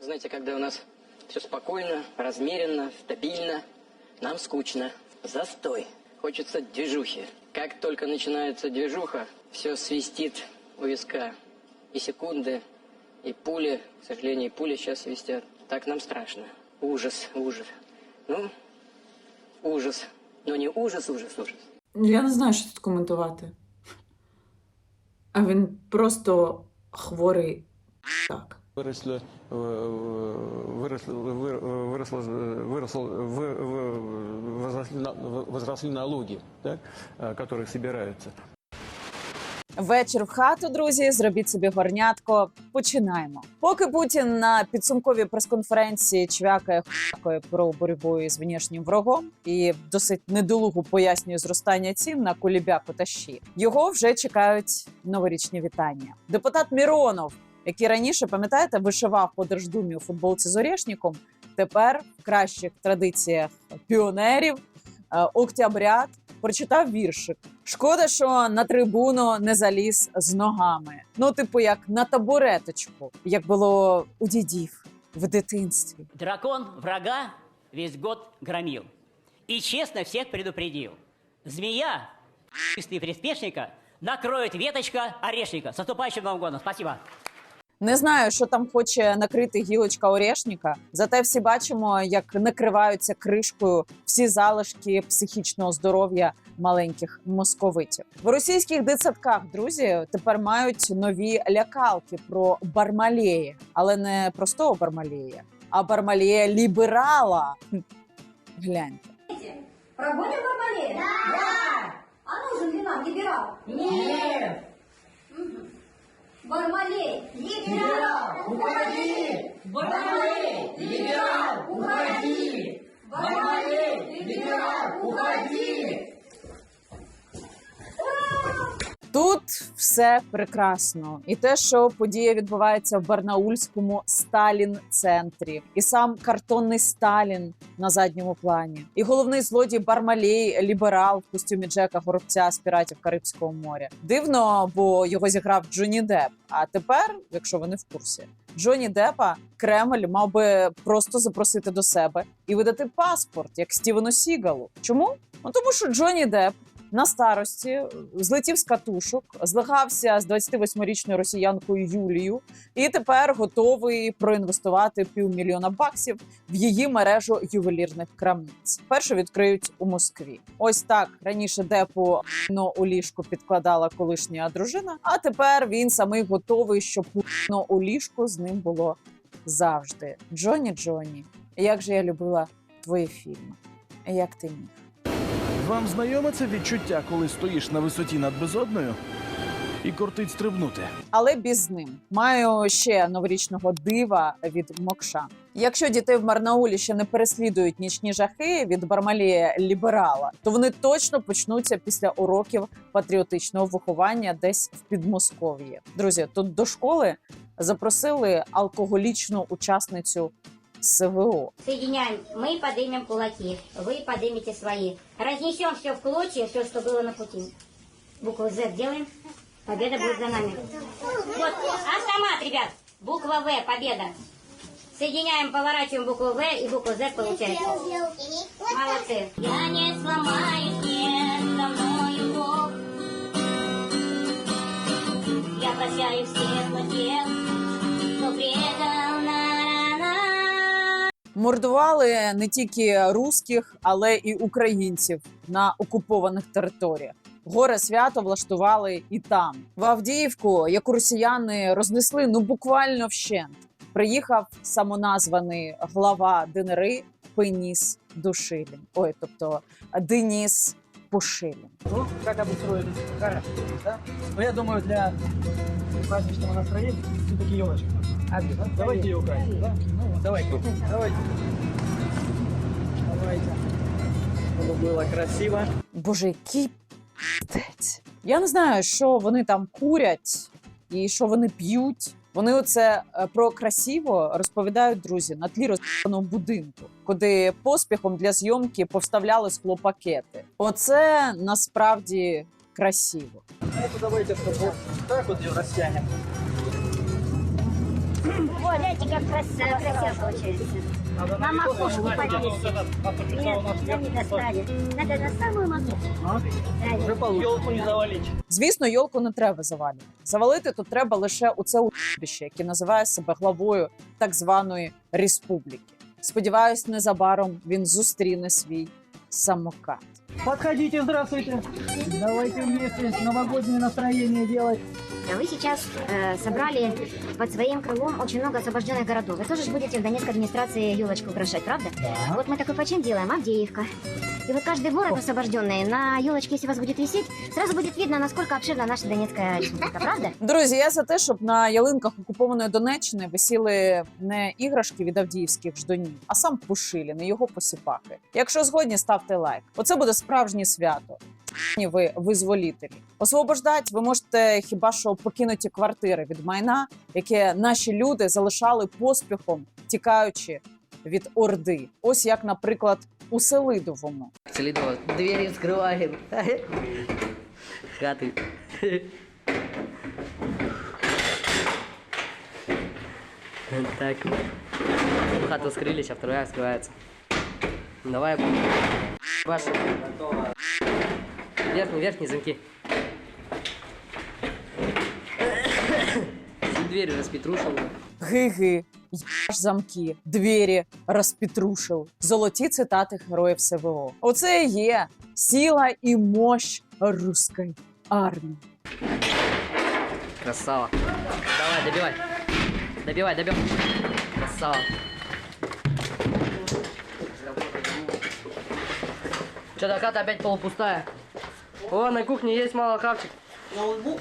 Знаете, когда у нас все спокойно, размеренно, стабильно, нам скучно. Застой. Хочется движухи. Как только начинается движуха, все свистит у виска. И секунды, и пули, к сожалению, и пули сейчас свистят. Так нам страшно. Ужас, ужас. Ну, ужас. Но не ужас, ужас, ужас. Я не знаю, що тут коментувати. А він просто хворий так. Выросли, э, выросли, вы- выросло, выросло, вы- вы- возросли, на- возросли налоги, так, э, которые собираются. Вечір в хату, друзі. Зробіть собі горнятко. Починаємо. Поки Путін на підсумковій прес-конференції чвякає хуякає про боротьбу із внішнім врагом і досить недолуго пояснює зростання цін на кулібяку та щі. Його вже чекають новорічні вітання. Депутат Міронов, який раніше пам'ятаєте, вишивав по Держдумі у футболці з Орєшніком, тепер в кращих традиціях піонерів е, октябрят прочитав віршик. Шкода, що на трибуну не заліз з ногами. Ну, типу, як на табуреточку, як було у дідів в дитинстві. Дракон врага весь год громил. И честно всех предупредил. Змея, приспешника, накроет веточка орешника. С наступающим годом. Спасибо. Не знаю, що там хоче накрити гілочка орешника. Зате всі бачимо, як накриваються кришкою всі залишки психічного здоров'я маленьких московитів. В російських дитсадках друзі тепер мають нові лякалки про Бармалея, але не простого Бармалея, а Бармалея ліберала. Гляньте. Прогоним Бармалея? Да! А нужен ли нам либерал? Нет! Бармалей! Либерал! Уходи! Бармалей! Либерал! Уходи! Бармалей! Либерал! Уходи! Тут все прекрасно, і те, що подія відбувається в Барнаульському Сталін-центрі, і сам картонний Сталін на задньому плані, і головний злодій Бармалей, ліберал в костюмі Джека Горобця з піратів Карибського моря. Дивно, бо його зіграв Джонні Депп. А тепер, якщо ви не в курсі, Джонні Деппа Кремль мав би просто запросити до себе і видати паспорт, як Стівену Сігалу. Чому? Ну тому що Джонні Депп на старості злетів з катушок, злигався з 28-річною росіянкою Юлією, і тепер готовий проінвестувати півмільйона баксів в її мережу ювелірних крамниць. Першу відкриють у Москві. Ось так раніше депу ну, у ліжку підкладала колишня дружина. А тепер він самий готовий, щоб у ліжку з ним було завжди. Джоні Джоні, як же я любила твої фільми. Як ти міг? Вам знайоме це відчуття, коли стоїш на висоті над безодною і кортить стрибнути? але без ним. Маю ще новорічного дива від Мокша. Якщо дітей в Марнаулі ще не переслідують нічні жахи від Бармалія ліберала, то вони точно почнуться після уроків патріотичного виховання десь в Підмосков'ї. Друзі, тут до школи запросили алкоголічну учасницю СВО. Соединяем. Мы поднимем кулаки. Вы поднимете свои. Разнесем все в клочья, все, что было на пути. Букву Z делаем. Победа будет за нами. Вот, автомат, ребят. Буква В, победа. Соединяем, поворачиваем букву В и букву Z получается. Молодцы. Я не сломаюсь, нет, со мною Бог. Я прощаю всех, Мордували не тільки русських, але і українців на окупованих територіях. Горе свято влаштували і там. В Авдіївку, яку росіяни рознесли ну буквально вщент. Приїхав самоназваний глава ДНРи Пеніс Душилін. Ой, тобто Деніс Пушилін. Ну, как обустроили? Хорошо, да? Но я думаю, для праздничного настроения все-таки елочка. Давайте ее украсим, да? Ну, давайте. Давайте. Давайте. Чтобы было красиво. Боже, який піздець. Я не знаю, що вони там курять і що вони п'ють. Вони оце е, про красиво розповідають друзі на тлі розпаного будинку, куди поспіхом для зйомки повставляли склопакети. Оце насправді красиво. А это давайте чтобы вот так вот ее растянем. Вот, видите, как красиво, красиво получается. На макушку повесить. Нет, да не достали. Надо на самую макушку. Да, Елку не завалить. Звісно, йолку не треба завалювати. Завалити тут треба лише у це убіще, яке називає себе главою так званої республіки. Сподіваюсь, незабаром він зустріне свій самокат. Подходите, здравствуйте. Давайте вместе новогоднее настроение делать Вы сейчас э, собрали под своим крылом очень много освобожденных городов. Вы тоже ж будете в Донецкой администрации елочку украшать, правда? Вот мы такой почин делаем, Авдеевка. И вот каждый город освобожденный на елочке, если вас будет висеть, сразу будет видно, насколько обширна наша Донецкая республика, правда? Друзі, я за те, щоб на ялинках окупованої Донеччини висіли не іграшки від авдіївських ждонів, а сам Пушилін і його посіпаки. Якщо згодні, ставте лайк. Оце буде справжнє свято. Ви визволітелі. Освобождать ви можете хіба що покинуті квартири від майна, яке наші люди залишали поспіхом, тікаючи від орди. Ось як, наприклад, у Селидовому. Селидова, двери вскрываем. Хаты. Так. Хату скрыли, сейчас вторая вскрывается. Давай. Паша. Верхний, верхний замки. Всі двері розпетрушили. Гиги, їбаш замки, двері розпітрушив. Золоті цитати героїв СВО. Оце і є сила і мощь руської армії. Красава. Давай, добивай. Добивай, добивай. Красава. Что-то хата опять полупустая. О, на кухне есть мало хавчик. Ноутбук?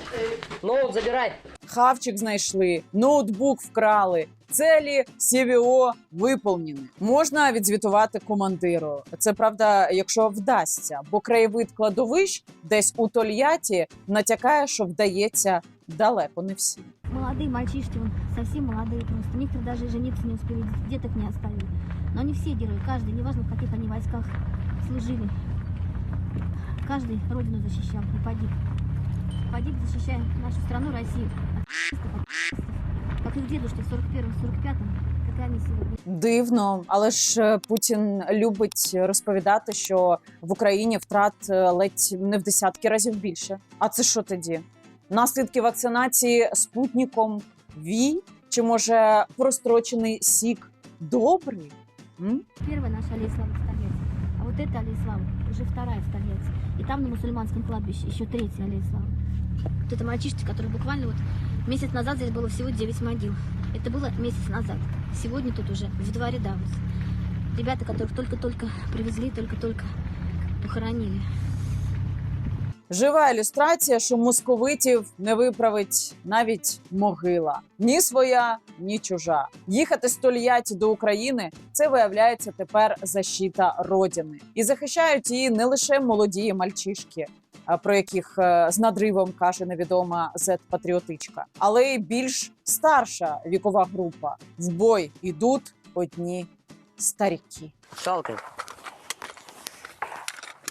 Ноут забирай. Хавчик знайшли, ноутбук вкрали Целі СВО виповнені. Можна відзвітувати командиру. Це правда, якщо вдасться, бо краєвид кладовищ десь у Тольятті натякає, що вдається далеко не всім. Молодые мальчишки, вон, совсем молодые просто. Некоторые даже и жениться не успели, деток не оставили. Но они все герои, каждый, неважно в каких они войсках служили. Каждый родину защищал и погиб. Погиб, защищая нашу страну, Россию. От фашистов, от фашистов. Как их дедушки в 41-45-м, как и они сегодня. Дивно, але ж е, Путін любить розповідати, що в Україні втрат е, ледь не в десятки разів більше. А це що тоді? Наслідки вакцинації спутником Ві? Чи може прострочений сік добрий? М? Первая наша Алислава в Тольятти. А вот эта Алислава уже вторая в Тольятти. И там на мусульманском кладбище еще третья Алислава. Вот это мальчишки, который буквально вот месяц назад здесь было всего 9 могил. Это было месяц назад. Сегодня тут уже в два ряда. вот. Ребята, которых только-только привезли, только-только похоронили. Жива ілюстрація, що московитів не виправить навіть могила. Ні своя, ні чужа. Їхати з Тольятті до України це виявляється тепер защита родини. І захищають її не лише молоді мальчишки, а, про яких е, з надривом каже невідома зет-патріотичка, але й більш старша вікова група. В бой ідуть одні старіки. Щелкай.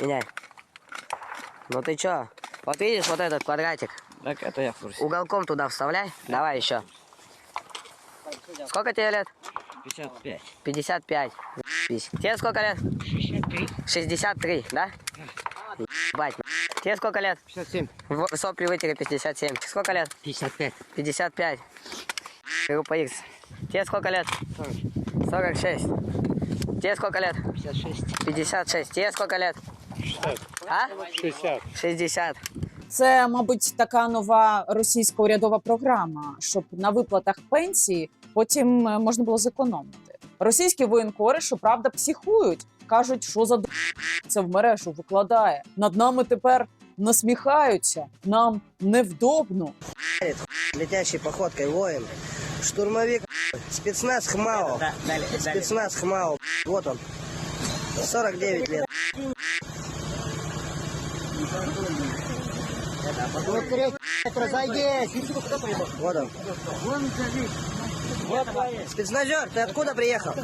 Меняй. Ну ты чё? Вот видишь вот этот квадратик? Так, это я в курсе. Уголком туда вставляй. Давай еще. Сколько тебе лет? 55. 55. Заебись. Тебе сколько лет? 63. 63, да? Ебать. Тебе сколько лет? 57. В- Сопли вытери 57. Сколько лет? 55. 55. Группа X. Тебе сколько лет? 46. Тебе сколько лет? 56. 56. Тебе сколько лет? А? 60. 60. Це, мабуть, така нова російська урядова програма, щоб на виплатах пенсії потім е, можна було зекономити. Російські воєнкори, щоправда, психують, кажуть, що за це в мережу викладає. Над нами тепер насміхаються, нам невдобно. летящей походкой воем. Штурмовик, спецназ ХМАО. Спецназ ХМАО. Вот он. 49 лет. разойдись. Вот он. Спецназер, ты откуда приехал?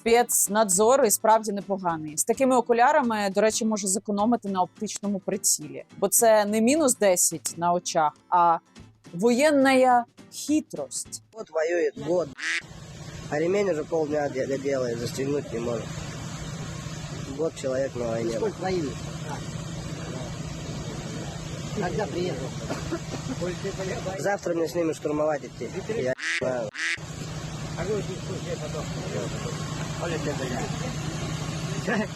Спецнадзор і справді непоганий. З такими окулярами, до речі, може зекономити на оптичному прицілі, бо це не мінус 10 на очах, а воєнна хитрость. Вот воюет год. А ремень уже полдня де- делает, застегнуть не может. Год человек на войне. Сколько воюет? Когда приехал? Завтра мне с ними штурмовать идти. Я знаю. А вы потом. Оля, ты, блядь.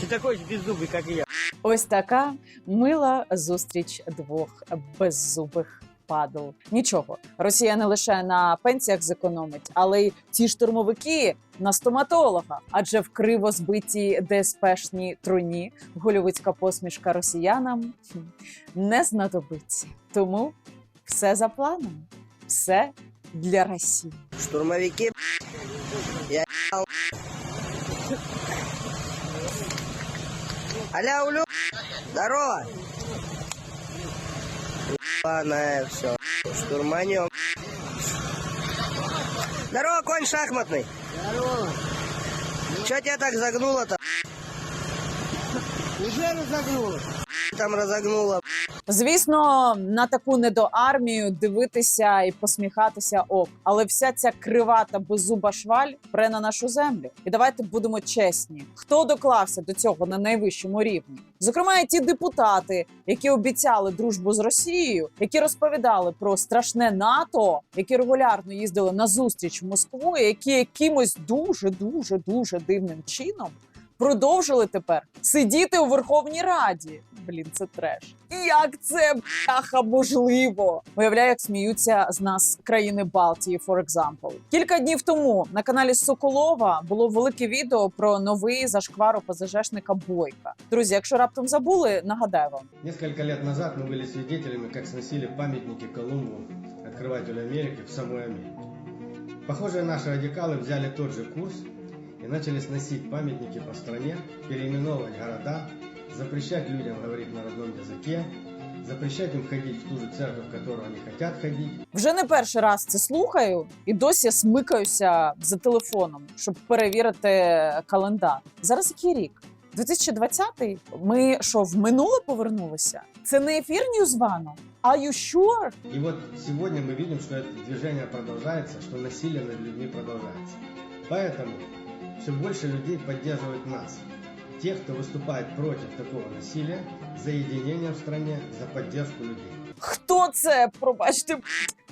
Ты такой же беззубый, как и я. Ось така мила зустріч двох беззубих падл. Нічого, Росія не лише на пенсіях зекономить, але й ті штурмовики на стоматолога. Адже в криво збитій ДСПшній труні голівудська посмішка росіянам хм, не знадобиться. Тому все за планом, все для Росії. Штурмовики, я. Аля, улю, здорово. Ебаное все. Штурманем. Здорово, конь шахматный. Здорово. Че тебя так загнуло-то? Уже разогнуло. Там разогнуло. Звісно, на таку недоармію дивитися і посміхатися ок. Але вся ця крива та беззуба шваль пре на нашу землю. І давайте будемо чесні, хто доклався до цього на найвищому рівні. Зокрема, і ті депутати, які обіцяли дружбу з Росією, які розповідали про страшне НАТО, які регулярно їздили на зустріч в Москву, і які якимось дуже дуже дуже дивним чином продовжили тепер сидіти у Верховній Раді Блін, це треш. Як це бляха можливо? Уявляю, як сміються з нас країни Балтії, for example. Кілька днів тому на каналі Соколова було велике відео про новий зашквар ОПЗЖшника Бойка. Друзі, якщо раптом забули, нагадаю вам. Несколько лет назад мы были свидетелями, как сносили памятники Колумбу, открывателю Америки, в самой Америке. Похоже, наши радикалы взяли тот же курс и начали сносить памятники по стране, переименовывать города, запрещать людям говорить на родном языке, запрещать им ходить в ту же церковь, в которую они хотят ходить. Вже не перший раз це слухаю і досі смикаюся за телефоном, щоб перевірити календар. Зараз який рік? 2020-й? Ми що, в минуле повернулися? Це не ефір Ньюзвану? Are you sure? И вот сегодня мы видим, что это движение продолжается, что насилие над людьми продолжается. Поэтому все больше людей поддерживают нас. Тех, кто выступает против такого насилия, за единение в стране, за поддержку людей. Хто це? Пробачте,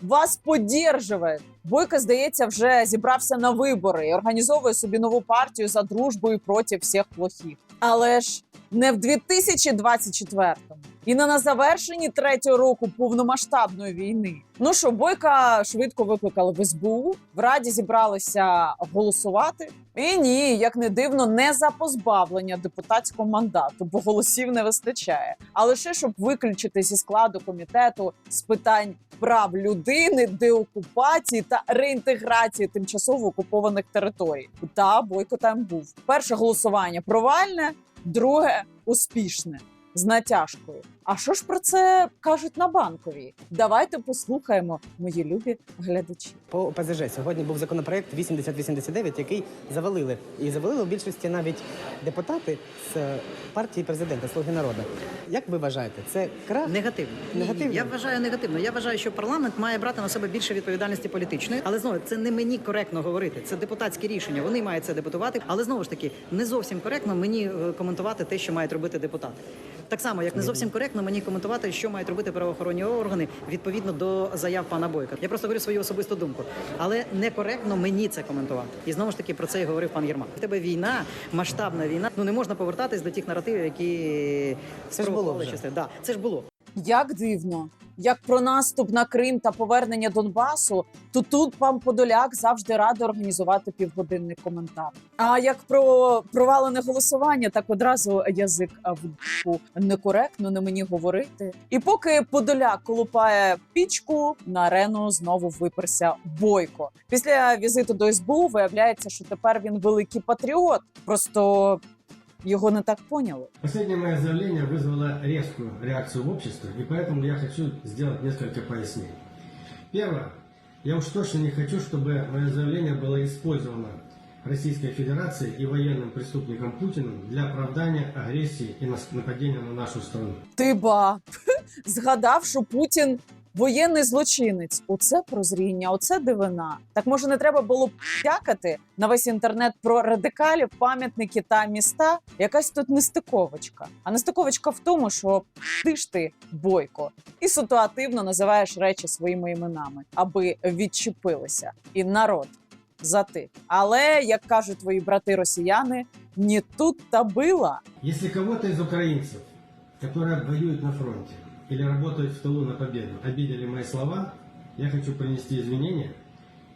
вас поддержує. Бойко, здається, вже зібрався на вибори і організовує собі нову партію за дружбою проти всіх плохих. Але ж не в 2024-му. І не на завершенні третього року повномасштабної війни. Ну що, Бойка швидко викликали в СБУ. В раді зібралися голосувати. І ні, як не дивно, не за позбавлення депутатського мандату, бо голосів не вистачає, а лише щоб виключити зі складу комітету з питань прав людини, деокупації та реінтеграції тимчасово окупованих територій. Та бойко там був. Перше голосування провальне, друге успішне з натяжкою. А що ж про це кажуть на банковій? Давайте послухаємо, мої любі глядачі. По ОПЗЖ сьогодні був законопроект 8089, який завалили. І завалили в більшості навіть депутати з партії президента Слуги народу. Як ви вважаєте, це крах? Негативно. Негативно? Я вважаю негативно. Я вважаю, що парламент має брати на себе більше відповідальності політичної. Але знову це не мені коректно говорити. Це депутатське рішення. Вони мають це депутувати. Але знову ж таки, не зовсім коректно мені е, коментувати те, що мають робити депутати. Так само, як не зовсім коректно мені коментувати, що мають робити правоохоронні органи відповідно до заяв пана Бойка. Я просто говорю свою особисту думку, але некоректно мені це коментувати. І знову ж таки про це і говорив пан Єрмак. В тебе війна, масштабна війна. Ну не можна повертатись до тих наративів, які Це ж було вже. Да, це ж було. Як дивно, як про наступ на Крим та повернення Донбасу, то тут пан Подоляк завжди радий організувати півгодинний коментар. А як про провалене голосування, так одразу язик в некоректно не мені говорити. І поки Подоляк колупає пічку, на арену знову виперся бойко. Після візиту до СБУ виявляється, що тепер він великий патріот. Просто його не так поняли. Последнее мое заявление вызвало резкую реакцию в обществе, и поэтому я хочу сделать несколько пояснений. Первое. Я уж точно не хочу, чтобы мое заявление было использовано Российской Федерацией и военным преступником Путиным для оправдания агрессии и нас- нападения на нашу страну. Ти ба. згадав, що Путін воєнний злочинець. Оце прозріння, оце дивина. Так може не треба було б дякати на весь інтернет про радикалів, пам'ятники та міста. Якась тут нестиковочка. А нестиковочка в тому, що ти ж ти бойко і ситуативно називаєш речі своїми іменами, аби відчепилися. І народ за ти. Але як кажуть твої брати росіяни, не тут та била. Если кого-то из украинцев, которые воюют на фронте или работают в тылу на победу, обидели мои слова, я хочу принести извинения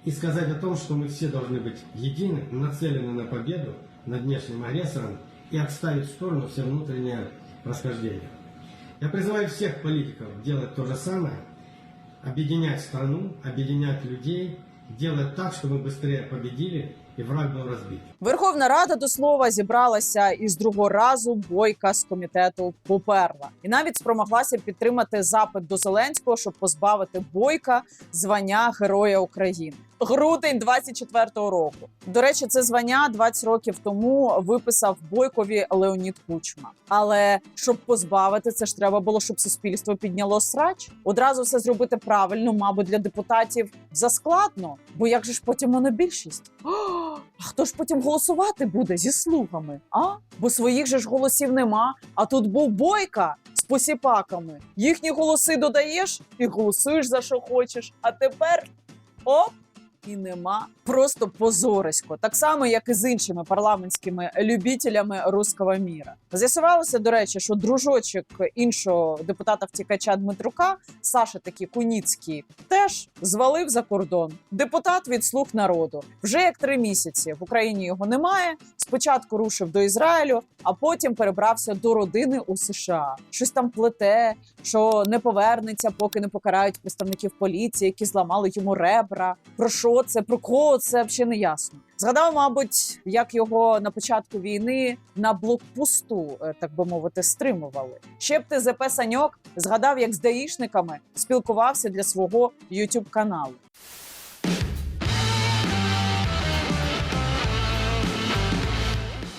и сказать о том, что мы все должны быть едины, нацелены на победу над внешним агрессором и отставить в сторону все внутреннее расхождение. Я призываю всех политиков делать то же самое, объединять страну, объединять людей, делать так, чтобы быстрее победили враг был разбит. Верховна Рада до слова зібралася і з другого разу бойка з комітету поперла, і навіть спромоглася підтримати запит до Зеленського, щоб позбавити бойка звання Героя України. Грудень 24-го року. До речі, це звання 20 років тому виписав бойкові Леонід Кучма. Але щоб позбавити, це ж треба було, щоб суспільство підняло срач. Одразу все зробити правильно, мабуть, для депутатів заскладно. Бо як же ж потім монобільшість? О, а хто ж потім голосувати буде зі слугами? А? Бо своїх же ж голосів нема. А тут був бойка з посіпаками. Їхні голоси додаєш і голосуєш за що хочеш. А тепер оп! І нема просто позорисько, так само як і з іншими парламентськими любітелями руського міра. З'ясувалося, до речі, що дружочок іншого депутата втікача Дмитрука, Саша таки Куніцький, теж звалив за кордон. Депутат від слуг народу. Вже як три місяці в Україні його немає. Спочатку рушив до Ізраїлю, а потім перебрався до родини у США. Щось там плете, що не повернеться, поки не покарають представників поліції, які зламали йому ребра. Про що це, про кого це взагалі не ясно. Згадав, мабуть, як його на початку війни на блокпосту, е, так би мовити, стримували. Ще б ТЗП Саньок згадав, як з даїшниками спілкувався для свого youtube каналу.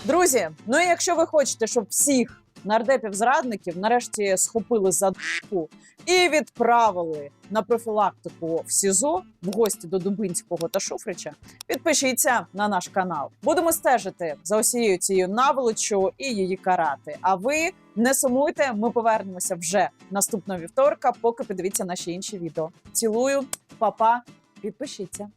Друзі, ну і якщо ви хочете, щоб всіх нардепів-зрадників нарешті схопили за дку і відправили на профілактику в СІЗО в гості до Дубинського та Шуфрича, підпишіться на наш канал. Будемо стежити за усією цією наволочю і її карати. А ви не сумуйте, ми повернемося вже наступного вівторка, поки подивіться наші інші відео. Цілую, па-па, підпишіться.